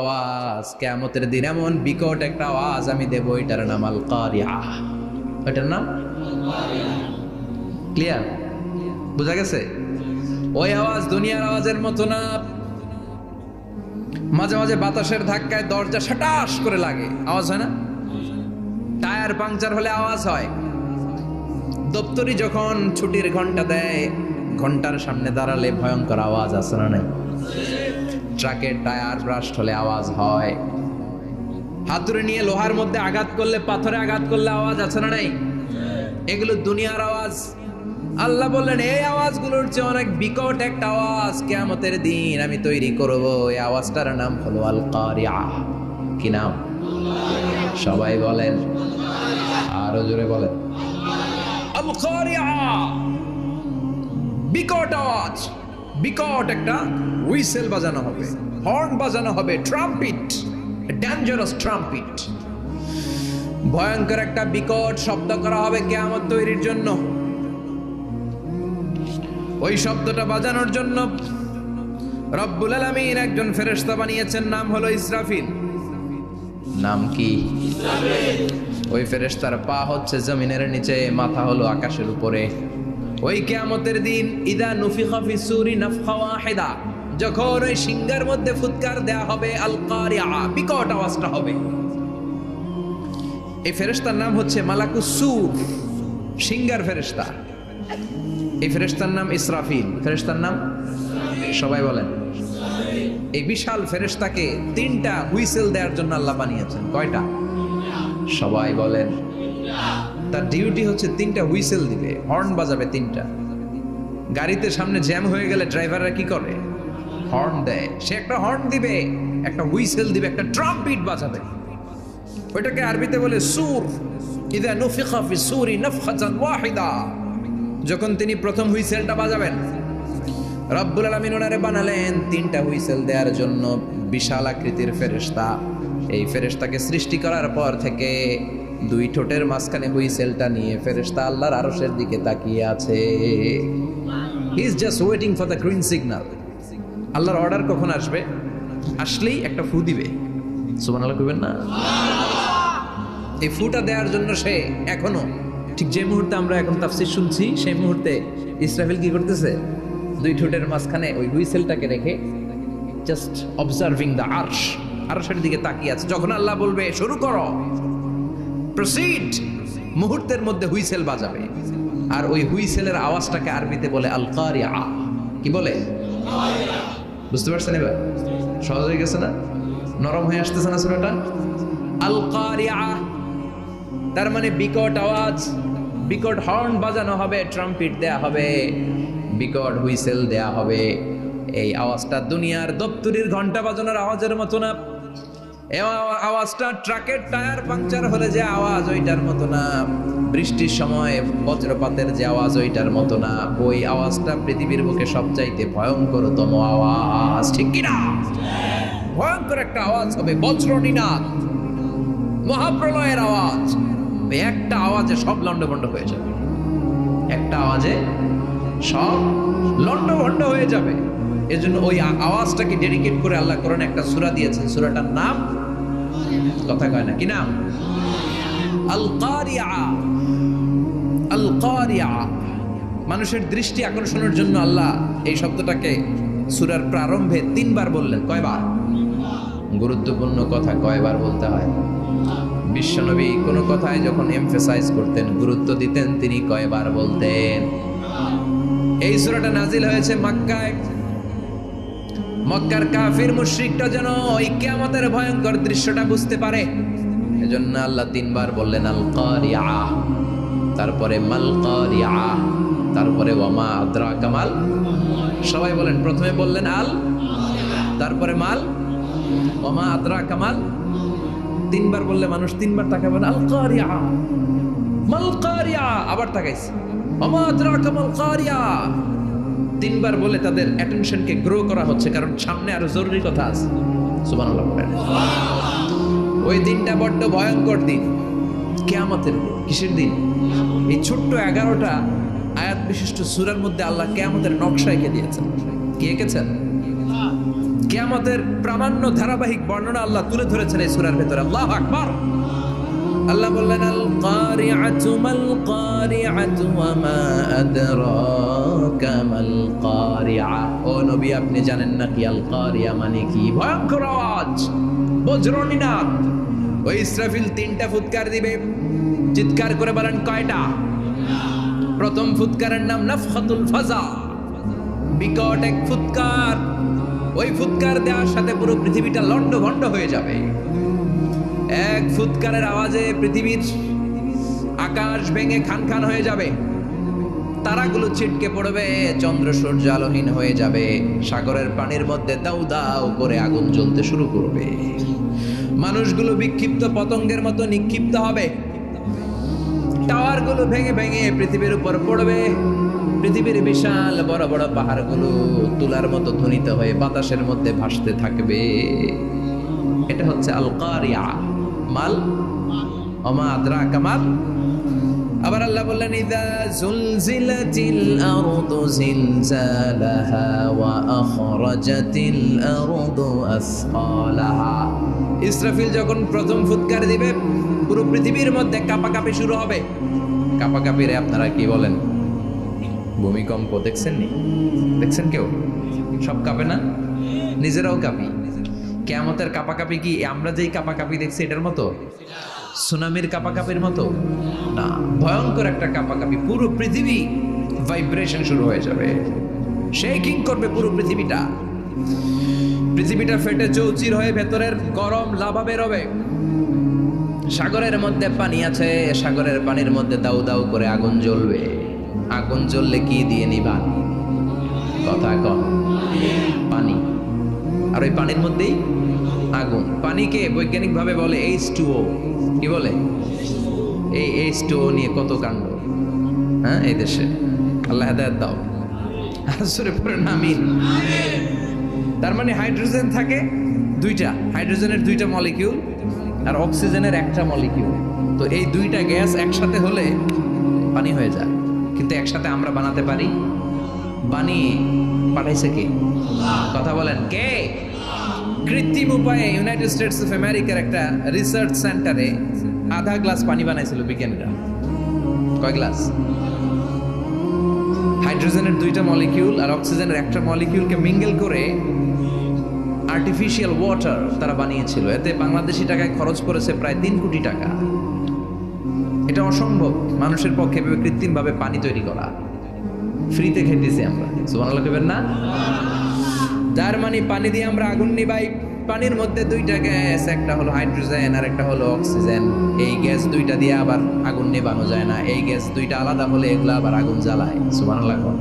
আওয়াজ কেমতের দিন এমন বিকট একটা আওয়াজ আমি দেব ওইটার নাম আল কারিয়া ওইটার নাম? ক্লিয়ার বোঝা গেছে? ওই আওয়াজ দুনিয়ার আওয়াজের মতো না। মাঝে মাঝে বাতাসের ধাক্কায় দরজা সাটাস করে লাগে। আওয়াজ হয় না? টায়ার পাংচার হলে আওয়াজ হয়। দপ্তরি যখন ছুটির ঘণ্টা দেয়, ঘণ্টার সামনে দাঁড়ালে ভয়ঙ্কর আওয়াজ আসে না নাই? ট্রাকের টায়ার ব্রাস্ট হলে আওয়াজ হয়। হাতুড়ে নিয়ে লোহার মধ্যে আঘাত করলে, পাথরে আঘাত করলে আওয়াজ আছে না নাই? এগুলো দুনিয়ার আওয়াজ। আল্লাহ বললেন, এই আওয়াজগুলোর চেয়ে অনেক বিকট একটা আওয়াজ কেয়ামতের দিন আমি তৈরি করব। এই আওয়াজটার নাম হলো আল কারিয়া কি নাম? সবাই বলেন। আরও জোরে বলেন। আল কারিয়া বিকট আওয়াজ। বিকট একটা হুইসেল বাজানো হবে, হর্ন বাজানো হবে, ট্রাম্পিট ডেঞ্জারাস ট্রাম্পিট ভয়ঙ্কর একটা বিকট শব্দ করা হবে কেয়ামত তৈরির জন্য। ওই শব্দটা বাজানোর জন্য রব্বুল আলামিন একজন ফেরেশতা বানিয়েছেন, নাম হলো ইসরাফিল। নাম কি? ওই ফেরেস্তার পা হচ্ছে জমিনের নিচে, মাথা হলো আকাশের উপরে। ওই কেয়ামতের দিন, ইদা নুফিখা ফি সুরি নাফখা ওয়াহিদা, যখন ওই সিংহার মধ্যে ফুৎকার দেয়া হবে আল কারিয়া বিকট আওয়াজটা হবে। এই ফেরেশতার নাম হচ্ছে মালাকুস সুর, সিংহার ফেরেশতা। এই ফেরেশতার নাম ইসরাফিল, ফেরেশতার নাম? সবাই বলেন। এই বিশাল ফেরেশতাকে তিনটা হুইসেল দেওয়ার জন্য আল্লাহ বানিয়েছেন। কয়টা? সবাই বলেন। তার ডিউটি হচ্ছে তিনটা হুইসেল দিবে হর্ন বাজাবে তিনটা। গাড়িতে সামনে জ্যাম হয়ে গেলে ড্রাইভাররা কি করে? হর্ন দেয়। সে একটা হর্ন দিবে, একটা হুইসেল দিবে, একটা ট্রাম্পিট বাজাবে। ওইটাকে আরবিতে বলে সুর। ইদা নুফিখা ফি সুরি নাফখাতান ওয়াহিদা। যখন তিনি প্রথম হুইসেলটা বাজাবেন, রব্বুল আলামিন ওনারে বানালেন তিনটা হুইসেল দেওয়ার জন্য বিশাল আকৃতির ফেরেশতা। এই ফেরেশতাকে সৃষ্টি করার পর থেকে দুই ঠোঁটের মাঝখানে হুইসেলটা নিয়ে ফেরেশতা আল্লাহর আরশের দিকে তাকিয়ে আছে। He is just waiting for the green signal আল্লাহর অর্ডার কখন আসবে? আসলেই একটা ফু দিবে। সুবহানাল্লাহ কইবেন না? এই ফুটা দেওয়ার জন্য সে এখনও ঠিক যে মুহূর্তে আমরা এখন তাফসির শুনছি সেই মুহূর্তে ইসরাফিল কি করতেছে? দুই ঠোঁটের মাঝখানে ওই হুইসেলটাকে রেখে জাস্ট অবজার্ভিং দ্য আর্শ আরশের দিকে তাকিয়ে আছে। যখন আল্লাহ বলবে শুরু করো। প্রসিড মুহূর্তের মধ্যে হুইসেল বাজাবে। আর ওই হুইসেলের আওয়াজটাকে আরবিতে বলে আল কারিয়া কি বলে? বুঝতে পারছেন এবার? সহজ হয়ে গেছে না? নরম হয়ে আসতেছে না সুরাটা আল কারিয়া তার মানে বিকট আওয়াজ, বিকট হর্ন বাজানো হবে, ট্রাম্পিট দেয়া হবে, বিকট হুইসেল দেয়া হবে। এই আওয়াজটা দুনিয়ার দপ্তরির ঘণ্টা বাজানোর আওয়াজের মতো না। আওয়াজটা ট্রাকের টায়ার পাংচার হলে যে আওয়াজ, ওইটার মতো না। বৃষ্টির সময় বজ্রপাতের যে আওয়াজ, ওইটার মতো না। ওই আওয়াজটা পৃথিবীর বুকে সবচাইতে ভয়ঙ্করতম আওয়াজ। ঠিক কিনা ভয়ঙ্কর একটা আওয়াজ হবে বজ্রনীনাদ মহাপ্রলয়ের আওয়াজ। একটা আওয়াজে সব লন্ডভন্ড হয়ে যাবে। একটা আওয়াজে সব লন্ডভন্ড হয়ে যাবে। এজন্য ওই আওয়াজটাকে ডেডিকেট করে আল্লাহ কোরআনে একটা সুরা দিয়েছেন। সূরাটার নাম কথা কয় না, কি নাম? মানুষের দৃষ্টি আকর্ষণের জন্য আল্লাহ এই শব্দটাকে সূরার প্রারম্ভে তিনবার বললেন। কয়বার? গুরুত্বপূর্ণ কথা, কয়বার বলতে হয়? বিশ্বনবী কোনো কথায় যখন এমফেসাইজ করতেন, গুরুত্ব দিতেন, তিনি কয়বার বলতেন? এই সুরাটা নাজিল হয়েছে মক্কায়। মক্কার কাফির মুশরিকটা যেন ওই কিয়ামতের ভয়ঙ্কর দৃশ্যটা বুঝতে পারে। এজন্য আল্লাহ তিনবার বললেন, আল কারিয়া তারপরে, মাল কারিয়া তারপরে, ওয়ামা আদ্রা কামাল সবাই বলেন, প্রথমে বললেন, আল। তারপরে, মাল। ওমা আদ্রা কামাল তিনবার বললে মানুষ তিনবার তাকাবেন আল কারিয়া মাল কারিয়া আবার তাকাইছে ওমা আদ্রা কামাল কারিয়া তিনবার বলে তাদের অ্যাটেনশনকে গ্রো করা হচ্ছে, কারণ সামনে আরও জরুরি কথা আছে। বলেন ওই দিনটা বড্ড ভয়ঙ্কর দিন। কেয়ামতের কিসের দিন? এই ছোট্ট এগারোটা আয়াত বিশিষ্ট সুরার মধ্যে আল্লাহ কেয়ামতের নকশা এঁকে দিয়েছেন। কে এঁকেছেন? কিয়ামতের প্রামাণ্য ধারাবাহিক বর্ণনা আল্লাহ তুলে ধরেছেন এই সুরার ভেতরে। আল্লাহ আকবার! আল্লাহ বললেন, আল কারিআতু মাল কারিআতু ওয়া মা আদরাকা মাল কারিআ। ও নবী, আপনি জানেন না কি আল কারিয়া মানে কি? ভয়ঙ্কর আওয়াজ বজ্রনিনাদ ওই ইসরাফিল তিনটা ফুৎকার দিবে। চিৎকার করে বলেন, কয়টা? প্রথম ফুৎকারের নাম নাফখাতুল ফাজা। বিকট এক ফুৎকার। ওই ফুৎকার দেওয়ার সাথে পুরো পৃথিবীটা লন্ড ভন্ড হয়ে যাবে। এক ফুৎকারের আওয়াজে পৃথিবীর আকাশ ভেঙে খান খান হয়ে যাবে। তারাগুলো ছিটকে পড়বে, চন্দ্র সূর্য আলোহীন হয়ে যাবে। সাগরের পানির মধ্যে দাউ দাউ করে আগুন জ্বলতে শুরু করবে। মানুষগুলো বিক্ষিপ্ত পতঙ্গের মতো নিক্ষিপ্ত হবে। টাওয়ারগুলো ভেঙে ভেঙে পৃথিবীর উপর পড়বে। পৃথিবীর বিশাল বড় বড় পাহাড়গুলো তুলার মতো ধ্বনিত হয়ে বাতাসের মধ্যে ভাসতে থাকবে। এটা হচ্ছে আল কারিয়া মাল? অমা আদ্রা কামাল আবার আল্লাহ বললেন, ইদা জুলজিলাতিল আরদু জিলজালাহা ওয়া আখরাজাতিল আরদু আসকালাহা ইসরাফিল যখন প্রথম ফুৎকার দিবে, পুরো পৃথিবীর মধ্যে কাঁপাকাঁপি শুরু হবে। কাঁপাকাঁপিরে আপনারা কি বলেন? ভূমিকম্প দেখছেন নি দেখছেন কেউ? সব কাঁপে না? নিজেরাও কাঁপি। কেয়ামতের কাঁপাকাঁপি কি? আমরা যেই কাঁপাকাঁপি দেখছি এটার মতো? সুনামির কাঁপাকাঁপির মতো? না, ভয়ঙ্কর একটা কাঁপাকাঁপি। পুরো পৃথিবী ভাইব্রেশন শুরু হয়ে যাবে। শেকিং করবে পুরো পৃথিবীটা। পৃথিবীটা ফেটে চৌচির হয়ে ভেতরের গরম লাভা বেরোবে সাগরের মধ্যে পানি আছে, সাগরের পানির মধ্যে দাউ দাউ করে আগুন জ্বলবে। আগুন জ্বললে কি দিয়ে নিবা? কথা কন। পানি। আর ওই পানির মধ্যেই আগুন। পানিকে বৈজ্ঞানিকভাবে বলে এইচ টুও কি বলে? এই এইচ টুও নিয়ে কত কাণ্ড। হ্যাঁ এই দেশে। আল্লাহ হেদায়ত দাও। আসরে পরে নামিন তার মানে হাইড্রোজেন থাকে দুইটা। হাইড্রোজেনের দুইটা মলিকিউল আর অক্সিজেনের একটা মলিকিউল। তো এই দুইটা গ্যাস একসাথে হলে পানি হয়ে যায়। কিন্তু একসাথে আমরা বানাতে পারি? বানিয়ে পাঠাইছে কে? কথা বলেন। কে? কৃত্রিম উপায়ে ইউনাইটেড স্টেটস অফ আমেরিকার একটা রিসার্চ সেন্টারে আধা গ্লাস পানি বানাইছিল বিজ্ঞানীরা। কয় গ্লাস? হাইড্রোজেনের দুইটা মলিকিউল আর অক্সিজেনের একটা মলিকিউলকে মিঙ্গেল করে আর্টিফিশিয়াল ওয়াটার তারা বানিয়েছিল। এতে বাংলাদেশি টাকায় খরচ করেছে প্রায় তিন কোটি টাকা। এটা অসম্ভব। মানুষের পক্ষে কৃত্রিমভাবে পানি তৈরি করা। ফ্রিতে খেতেছি আমরা। কইবেন না? যার মানে পানি দিয়ে আমরা আগুন নিবাই, পানির মধ্যে দুইটা গ্যাস, একটা হলো হাইড্রোজেন আর একটা হলো অক্সিজেন। এই গ্যাস দুইটা দিয়ে আবার আগুন নেবানো যায় না। এই গ্যাস দুইটা আলাদা হলে এগুলো আবার আগুন জ্বালায়। কর।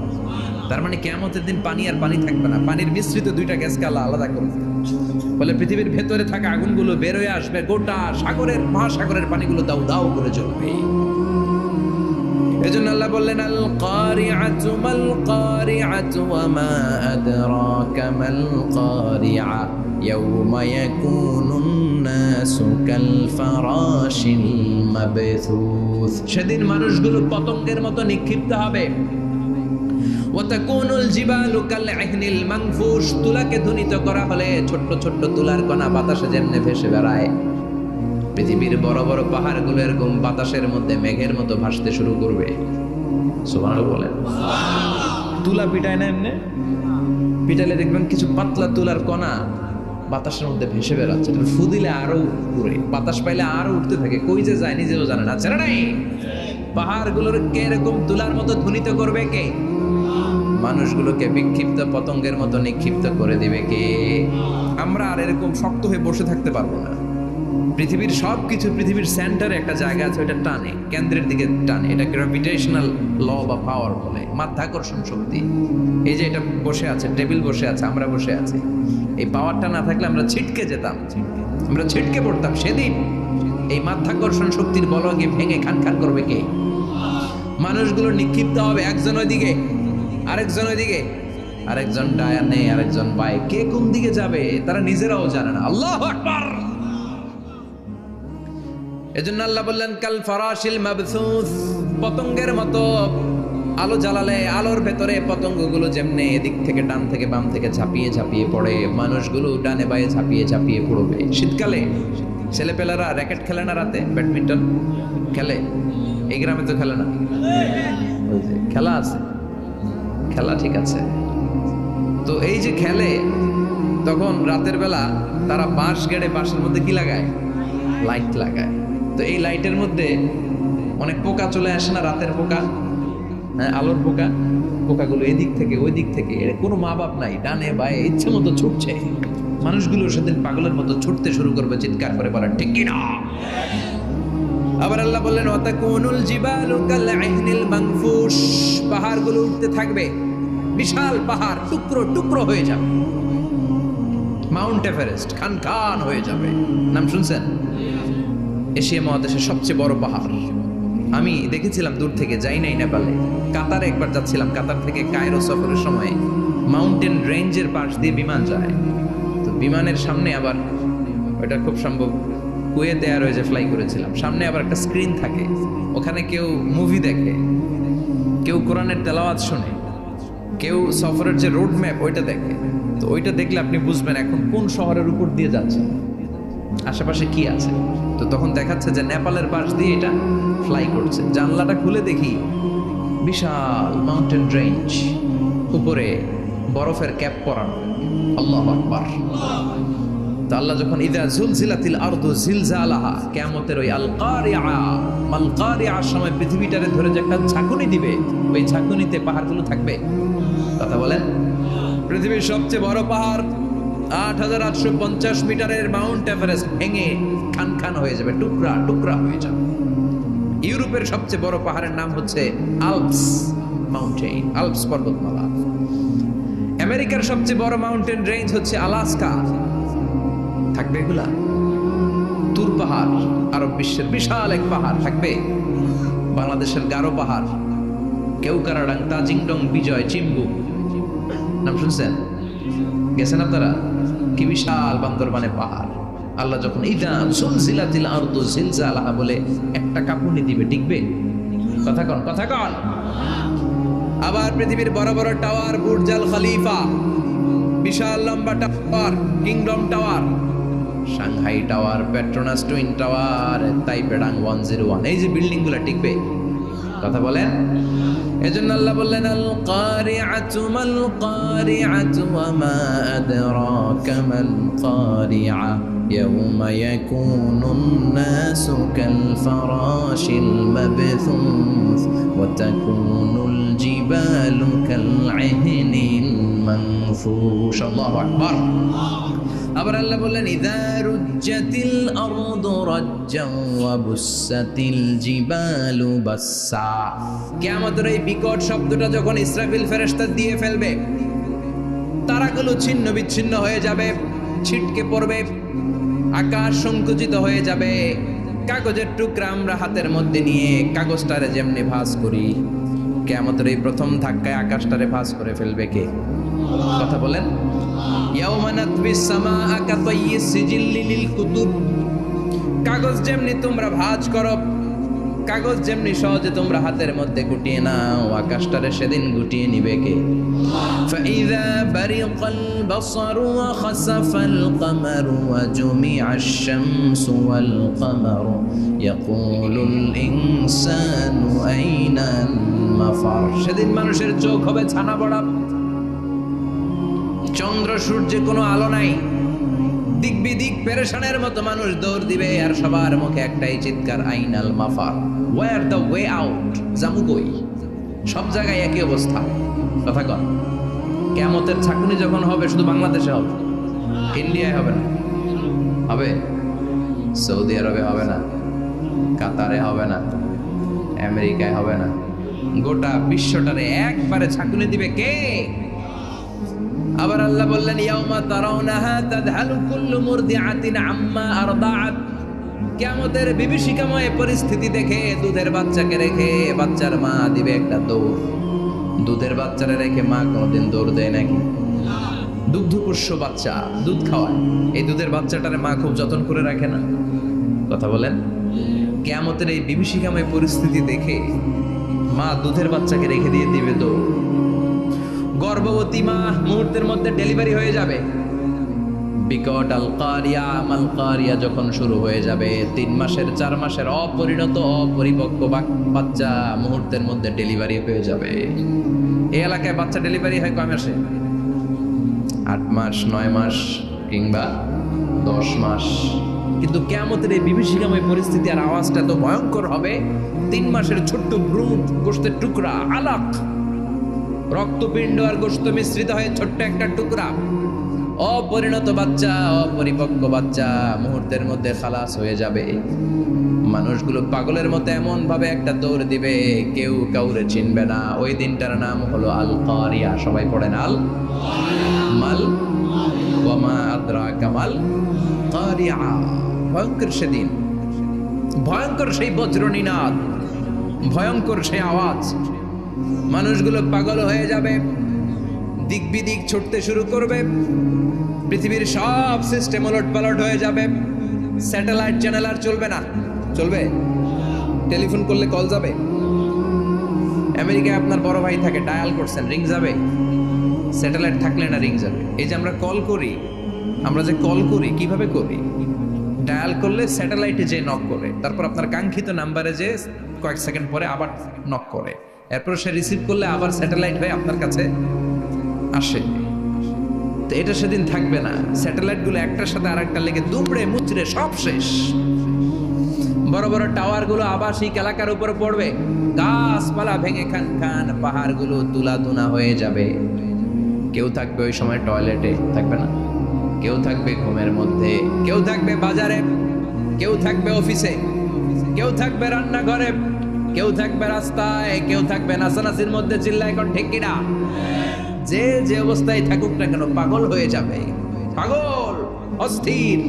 তার মানে কেমতের দিন পানি আর পানি থাকবে না। পানির মিশ্রিত দুইটা গ্যাসকে আল্লাহ আলাদা করবে ফলে পৃথিবীর ভেতরে থাকা আগুনগুলো বের হয়ে আসবে, গোটা সাগরের মহাসাগরের পানিগুলো দাউ দাউ করে জ্বলবে। এজন্য আল্লাহ বললেন আল কারিআতু মাল কারিআতু ওয়া মা সেদিন মানুষগুলো পতঙ্গের মতো নিক্ষিপ্ত হবে। তুলাকে ধ্বনিত করা হলে ছোট্ট ছোট্ট তুলার কণা বাতাসে যেমনে ভেসে বেড়ায়। পৃথিবীর বড় বড় পাহাড়গুলো এরকম বাতাসের মধ্যে মেঘের মতো ভাসতে শুরু করবে। সুবহানাল্লাহ বলেন। তুলা পিটায় না এমনি? পিটালে দেখবেন কিছু পাতলা তুলার কণা বাতাসের মধ্যে ভেসে বেড়াচ্ছে। ফু দিলে আরও উড়ে বাতাস পাইলে আরও উঠতে থাকে। কই যে যায় নিজেও জানে না। ছেড়ে নাই পাহাড়গুলোর কে এরকম তুলার মতো ধ্বনিত করবে কে? মানুষগুলোকে বিক্ষিপ্ত পতঙ্গের মতো নিক্ষিপ্ত করে দিবে কে? আমরা আর এরকম শক্ত হয়ে বসে থাকতে পারব না। পৃথিবীর সব কিছু পৃথিবীর সেন্টারে একটা জায়গা আছে ওটা টানে, কেন্দ্রের দিকে টানে। এটা গ্র্যাভিটেশনাল ল বা পাওয়ার বলে, মাধ্যাকর্ষণ শক্তি। এই যে এটা বসে আছে টেবিল বসে আছে, আমরা বসে আছি। এই পাওয়ারটা না থাকলে আমরা ছিটকে যেতাম, আমরা ছিটকে পড়তাম সেদিন। এই মাধ্যাকর্ষণ শক্তির বলকে ভেঙে খান খান করবে কে? মানুষগুলো নিক্ষিপ্ত হবে একজন ওইদিকে, আরেকজন ওইদিকে। আরেকজন ডায়ানে আরেকজন বাই কে কোন দিকে যাবে? তারা নিজেরাও জানে না। আল্লাহ আকবার! এজন্য আল্লাহ বললেন, কাল ফরাশিল মাবসুস। পতঙ্গের মতো আলো জ্বালালে আলোর ভেতরে পতঙ্গগুলো যেমনি এদিক থেকে ডান থেকে বাম থেকে ঝাঁপিয়ে ঝাঁপিয়ে পড়ে, মানুষগুলো ডানে বায়ে ঝাঁপিয়ে ঝাঁপিয়ে পড়বে। শীতকালে ছেলেপেলারা র্যাকেট খেলে না রাতে? ব্যাডমিন্টন খেলে? এই গ্রামে তো খেলে না। খেলা আছে। খেলা ঠিক আছে। তো এই যে খেলে, তখন রাতের বেলা তারা বাঁশ গেড়ে বাঁশের মধ্যে কি লাগায়? লাইট লাগায়। তো এই লাইটের মধ্যে অনেক পোকা চলে আসে না, রাতের পোকা? হ্যাঁ আলোর পোকা? পোকাগুলো এদিক থেকে ওই দিক থেকে। এর কোনো মা বাপ নাই, ডানে বায়ে, ইচ্ছে মতো ছুটছে। মানুষগুলো সেদিন পাগলের মতো ছুটতে শুরু করবে, চিৎকার করে বলেন, ঠিক কিনা? আবার আল্লাহ বললেন, ওয়াতাকুনুল জিবালু কাল আহনিল মানফুশ পাহাড়গুলো উঠতে থাকবে, বিশাল পাহাড়, টুকরো টুকরো হয়ে যাবে। মাউন্ট এভারেস্ট, খান খান হয়ে যাবে। নাম শুনছেন? এশিয়া মহাদেশের সবচেয়ে বড় পাহাড়। আমি দেখেছিলাম দূর থেকে, যাই নাই নেপালে। কাতারে একবার যাচ্ছিলাম, কাতার থেকে কায়রো সফরের সময়। মাউন্টেন রেঞ্জের পাশ দিয়ে বিমান যায়। তো বিমানের সামনে আবার ওটা খুব সম্ভব, কুয়েতে আর যে ফ্লাই করেছিলাম। সামনে আবার একটা স্ক্রিন থাকে, ওখানে কেউ মুভি দেখে, কেউ কোরআনের তেলাওয়াত শোনে, কেউ সফরের যে রোড ম্যাপ ওইটা দেখে। তো ওইটা দেখলে আপনি বুঝবেন এখন কোন শহরের উপর দিয়ে যাচ্ছে। আশেপাশে কি আছে? তো তখন দেখাচ্ছে যে নেপালের পাশ দিয়ে এটা ফ্লাই করছে। জানলাটা খুলে দেখি বিশাল মাউন্টেন রেঞ্জ উপরে বরফের ক্যাপ পরানো। আল্লাহ আকবার। তো আল্লাহ যখন, ইদা জুলজিলাতিল আরদু জিলজালাহা কিয়ামতের ওই আল কারিআ সময় পৃথিবীটারে ধরে যে একটা ঝাঁকুনি দিবে, ওই ঝাঁকুনিতে পাহাড়গুলো থাকবে। কথা বলেন? পৃথিবীর সবচেয়ে বড় পাহাড় আট হাজার আটশো পঞ্চাশ মিটারের মাউন্ট এভারেস্ট ভেঙে খান খান হয়ে যাবে, টুকরা টুকরা হয়ে যাবে। ইউরোপের সবচেয়ে বড় পাহাড়ের নাম হচ্ছে আলপস মাউন্টেন আলপস পর্বতমালা। আমেরিকার সবচেয়ে বড় মাউন্টেন রেঞ্জ হচ্ছে আলাস্কা। থাকবে এগুলা? তুর পাহাড়, আরব বিশ্বের বিশাল এক পাহাড় থাকবে। বাংলাদেশের গারো পাহাড়, কেউকারাডাং, তাজিংডং, বিজয়, চিম্বু। নাম শুনছেন? গেছেন আপনারা? কি বিশাল বান্দরবানে পাহাড়। আল্লাহ যখন বলে একটা কাপুনি দিবে, টিকবে? কথা কন কথা কন। আবার পৃথিবীর বড় বড় টাওয়ার, বুর্জাল খলিফা, বিশাল লম্বা tower, kingdom tower, Shanghai tower, Petronas twin tower, Taipei one zero one, এই যে বিল্ডিংগুলো টিকবে। কথা বলেন? এজন্য আল্লাহ বললেন আল কারিআতু মাল কারিআতু ওয়া মা আদরাকা মাল কারিআ يوم يكون الناس كالفراش المبثوث وتكون الجبال كالعهن المنفوش الله أكبر আবার আল্লাহ বললেন, ইদা রুজ্জাতিল আরদু রাজ্জান ওয়া জিবালু বাসসা। কিয়ামতের এই বিকট শব্দটা যখন ইসরাফিল ফেরেশতা দিয়ে ফেলবে, তারাগুলো ছিন্ন বিচ্ছিন্ন হয়ে যাবে, ছিটকে পড়বে, আকাশ সংকুচিত হয়ে যাবে। কাগজের টুকরা আমরা হাতের মধ্যে নিয়ে কাগজটারে যেমনি ভাঁজ করি কেমতের এই প্রথম ধাক্কায় আকাশটারে ভাঁজ করে ফেলবে কে? কথা বলেন। ইয়াউমা নাতবিস সামাআ কাতাইয়িস সিজিল্লি লিল কুতুব কাগজ যেমনি তোমরা ভাঁজ করো কাগজ যেমনি সহজে তোমরা হাতের মধ্যে গুটিয়ে নাও আকাশটারে সেদিন গুটিয়ে নিবে কে فإذا برق البصر وخسف القمر وجمع الشمس والقمر يقول الإنسان أين المفر সেদিন মানুষের চোখ হবে ছানা বড়া চন্দ্র সূর্যে কোনো আলো নাই। দিক বিদিক পেরেশানের মতো মানুষ দৌড় দিবে আর সবার মুখে একটাই চিৎকার, আইনাল মাফার। ওয়ার দ্য ওয়ে আউট জামু কই? সব জায়গায় একই অবস্থা। কথা কন কেমতের ছাকুনি যখন হবে, শুধু বাংলাদেশে হবে। ইন্ডিয়ায় হবে না। হবে? সৌদি আরবে হবে না। কাতারে হবে না। আমেরিকায় হবে না। গোটা বিশ্বটারে একবারে ছাকুনি দিবে কে? আবার আল্লাহ বললেন, ইয়াউমা তারাউনাহা তাদহালু কুল্লু মুরদিআতিন আম্মা আরদাআত। কিয়ামতের বিভীষিকাময় পরিস্থিতি দেখে দুধের বাচ্চাকে রেখে বাচ্চার মা দিবে একটা দৌড়। দুধের বাচ্চারে রেখে মা কোনোদিন দৌড় দেয় নাকি? দুগ্ধপোষ্য বাচ্চা, দুধ খাওয়ায়। এই দুধের বাচ্চাটারে মা খুব যত্ন করে রাখে না। কথা বলেন? কেয়ামতের এই বিভীষিকাময় পরিস্থিতি দেখে মা দুধের বাচ্চাকে রেখে দিয়ে দিবে তো গর্ভবতী মা মুহূর্তের মধ্যে ডেলিভারি হয়ে যাবে। বিকট আল কারিয়া মাল কারিয়া যখন শুরু হয়ে যাবে, তিন মাসের, চার মাসের অপরিণত, অপরিপক্ক বাচ্চা মুহূর্তের মধ্যে ডেলিভারি হয়ে যাবে। এই এলাকায় বাচ্চা ডেলিভারি হয় কয় মাসে? আট মাস, নয় মাস কিংবা দশ মাস। কিন্তু কেমতের এই বিভীষিকাময় পরিস্থিতি আর আওয়াজটা তো ভয়ঙ্কর হবে, তিন মাসের ছোট্ট ভ্রূণ গোষ্ঠের টুকরা, আলাক রক্তপিণ্ড আর গোস্ত মিশ্রিত হয়ে ছোট্ট একটা টুকরা। অপরিণত বাচ্চা, অপরিপক্ক বাচ্চা মুহূর্তের মধ্যে খালাস হয়ে যাবে। মানুষগুলো পাগলের মতো এমন ভাবে একটা দৌড় দিবে, কেউ কাউরে চিনবে না। ওই দিনটার নাম হলো আল কারিয়া সবাই পড়েন আল মাল ওয়ামা আদ্রা কামাল কারিয়া। ভয়ঙ্কর সেদিন। ভয়ঙ্কর সেই বজ্রনীনাদ। ভয়ঙ্কর সেই আওয়াজ। মানুষগুলো পাগল হয়ে যাবে দিক বিদিক ছুটতে শুরু করবে, পৃথিবীর সব সিস্টেম ওলট পালট হয়ে যাবে। স্যাটেলাইট চ্যানেল আর চলবে না। চলবে? টেলিফোন করলে কল যাবে? আমেরিকায় আপনার বড় ভাই থাকে ডায়াল করছেন রিং যাবে। স্যাটেলাইট থাকলে না রিং যাবে। এই যে আমরা কল করি, আমরা যে কল করি, কীভাবে করি? ডায়াল করলে স্যাটেলাইটে যে নক করে, তারপর আপনার কাঙ্ক্ষিত নাম্বারে যে কয়েক সেকেন্ড পরে আবার নক করে। এরপর সে রিসিভ করলে আবার স্যাটেলাইট হয়ে আপনার কাছে আসে। তো এটা সেদিন থাকবে না। স্যাটেলাইটগুলো একটার সাথে আরেকটা লেগে দুমড়ে মুচড়ে সব শেষ। বড় বড় টাওয়ারগুলো আবাসিক এলাকার উপরে পড়বে। গাছপালা ভেঙে খান খান পাহাড়গুলো তুলা তুনা হয়ে যাবে। কেউ থাকবে ওই সময় টয়লেটে থাকবে না। কেউ থাকবে ঘুমের মধ্যে। কেউ থাকবে বাজারে। কেউ থাকবে অফিসে কেউ থাকবে রান্নাঘরে। কেউ থাকবে রাস্তায়, কেউ থাকবে নাসানাসির মধ্যে চিল্লায়, এখন ঠিক কিনা? যে যে অবস্থায় থাকুক না কেন, পাগল হয়ে যাবে। পাগল, অস্থির।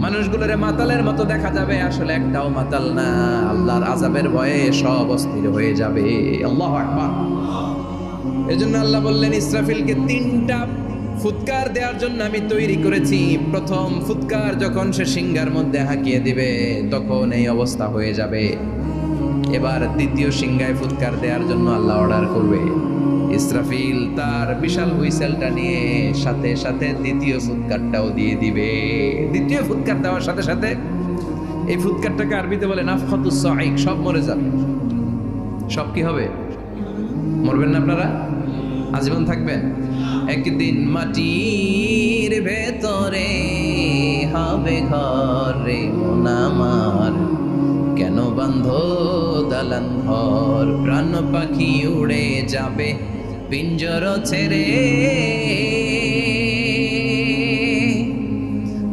মানুষগুলোরে মাতালের মতো দেখা যাবে, আসলে একটাও মাতাল না। আল্লাহর আজাবের ভয়ে সব অস্থির হয়ে যাবে। আল্লাহ আকবার। এজন্য আল্লাহ বললেন, ইসরাফিলকে তিনটা ফুৎকার দেওয়ার জন্য আমি তৈরি করেছি। প্রথম ফুৎকার যখন সে সিংহার মধ্যে হাঁকিয়ে দিবে, তখন এই অবস্থা হয়ে যাবে। এবার দ্বিতীয় সিংহায় ফুৎকার দেওয়ার জন্য আল্লাহ অর্ডার করবে। ইসরাফিল তার বিশাল হুইসেলটা নিয়ে সাথে সাথে দ্বিতীয় ফুৎকারটাও দিয়ে দিবে। দ্বিতীয় ফুৎকার দেওয়ার সাথে সাথে এই ফুৎকারটাকে আরবিতে বলে নাফখাতুস সাইক সব মরে যাবে। সব কি হবে? মরবেন না আপনারা? আজীবন থাকবেন? একদিন মাটির ভেতরে হবে ঘরে মোনামার কেন বান্ধ দালান ঘর? প্রাণ পাখি উড়ে যাবে পিঞ্জর ছেড়ে।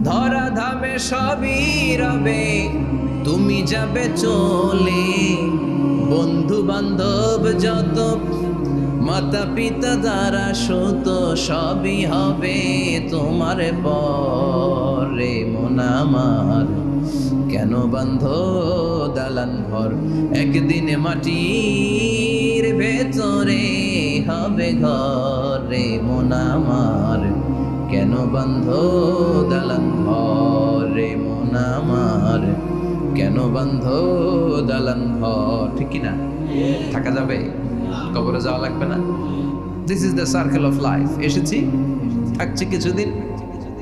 ধরা ধামে সবই রবে যাবে চলে। বন্ধু বান্ধব যত মাতা পিতা দ্বারা সত সবই হবে তোমার পরে। মনামার কেন বান্ধ দালান ঘর? একদিন মাটির ভেতরে হবে ঘরে। মনামার কেন বন্ধ দালান ঘরে? মনামার বন্ধ দালান ঘর, ঠিক কি না থাকা যাবে? কবরে যাওয়া লাগবে না? This is the circle of life এসেছি, থাকছি কিছুদিন,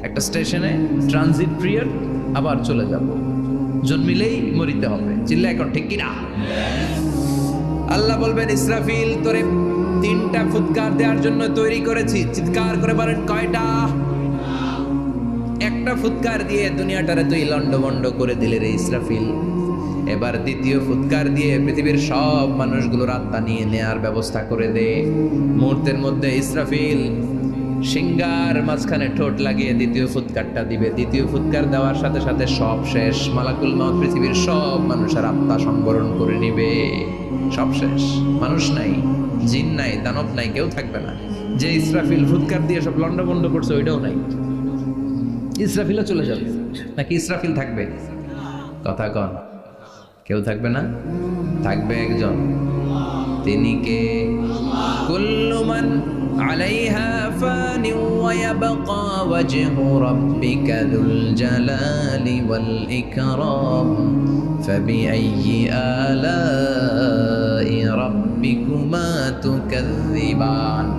একটা স্টেশনে ট্রানজিট পিরিয়ড আবার চলে যাব। জন্মিলেই মরিতে হবে। চিল্লা এখন, ঠিক কিনা? আল্লাহ বলবেন, ইসরাফিল, তোরে তিনটা ফুৎকার দেওয়ার জন্য তৈরি করেছি। চিৎকার করে বলেন, কয়টা? ফুৎকার দিয়ে দুনিয়াটারে তুই লন্ডভন্ড করে দিলে রে ইসরাফিল। এবার দ্বিতীয় ফুৎকার দিয়ে পৃথিবীর সব মানুষগুলোর আত্মা নিয়ে নেয়ার ব্যবস্থা করে দে। মুহূর্তের মধ্যে ইসরাফিল সিঙ্গার মাঝখানে ঠোঁট লাগিয়ে দ্বিতীয় ফুৎকারটা দিবে। দ্বিতীয় ফুৎকার দেওয়ার সাথে সাথে সব শেষ। মালাকুল মাউত পৃথিবীর সব মানুষের আত্মা সংবরণ করে নিবে। সব শেষ। মানুষ নাই, জিন নাই, দানব নাই, কেউ থাকবে না। যে ইসরাফিল ফুৎকার দিয়ে সব লন্ডভন্ড করছে, ওইটাও নাই। ইসরাফিলও চলে যাবে। নাকি ইসরাফিল থাকবে? কথা কন। কেউ থাকবে না? থাকবে একজন। তিনি কে? কুল্লুমান আলাইহা ফানি ওয়া ইয়াবকা ওয়াজহু রাব্বিকা যুল জালালি ওয়াল ইকরাম। ফাবিআইয়ি আলাই রাব্বিকুমা তুকাযযিবান।